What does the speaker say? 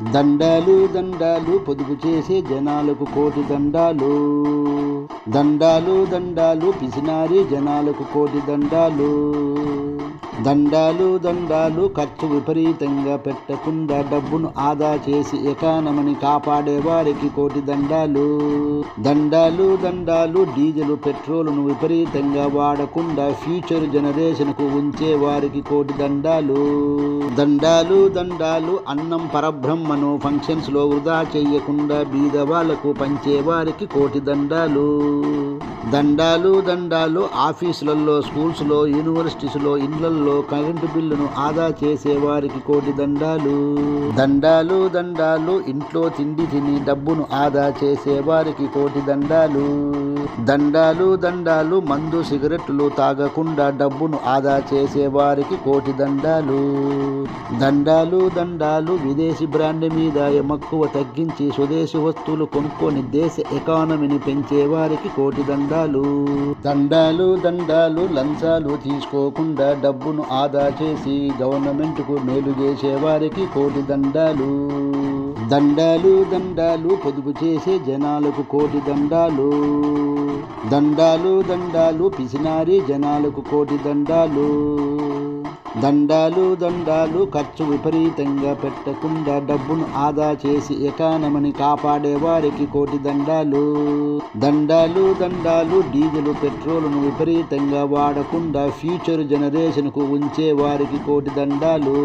దండాలు దండాలు పొదుపు చేసే జనాలకు కోటి దండాలు. దండాలు దండాలు పిసినారి జనాలకు కోటి దండాలు. దండాలు దండాలు ఖర్చు విపరీతంగా పెట్టకుండా డబ్బును ఆదా చేసి ఎకానమని కాపాడే వారికి కోటి దండాలు. దండాలు దండాలు డీజిల్ పెట్రోల్ను విపరీతంగా వాడకుండా ఫ్యూచర్ జనరేషన్కు ఉంచే వారికి కోటి దండాలు. దండాలు దండాలు అన్నం పరబ్రహ్మను ఫంక్షన్స్లో వృధా చేయకుండా బీదవాళ్ళకు పంచే వారికి కోటి దండాలు. దండాలు దండాలు ఆఫీసులలో స్కూల్స్లో యూనివర్సిటీస్లో ఇళ్ళల్లో కరెంటు బిల్లును ఆదా చేసే వారికి కోటి దండాలు. దండాలు దండాలు ఇంట్లో తిండి తిని డబ్బును ఆదా చేసే వారికి కోటి దండాలు. దండాలు దండాలు మందు సిగరెట్లు తాగకుండా డబ్బును ఆదా చేసే వారికి కోటి దండాలు. దండాలు దండాలు విదేశీ బ్రాండ్ మీద మక్కువ తగ్గించి స్వదేశీ వస్తువులు కొనుక్కొని దేశ ఎకానమీని పెంచే వారికి కోటి దండాలు. దండాలు. దండాలు లంచాలు తీసుకోకుండా డబ్బును ఆదా చేసి గవర్నమెంట్కు మేలు చేసే వారికి కోటి దండాలు. దండాలు దండాలు పొదుపు చేసే జనాలకు కోటి దండాలు. దండాలు దండాలు పిసినారి జనాలకు కోటి దండాలు. దండాలు దండాలు ఖర్చు విపరీతంగా పెట్టకుండా డబ్బును ఆదా చేసి ఎకానమని కాపాడే వారికి కోటి దండాలు. దండాలు దండాలు డీజిల్ పెట్రోల్ను విపరీతంగా వాడకుండా ఫ్యూచర్ జనరేషన్కు ఉంచే వారికి కోటి దండాలు.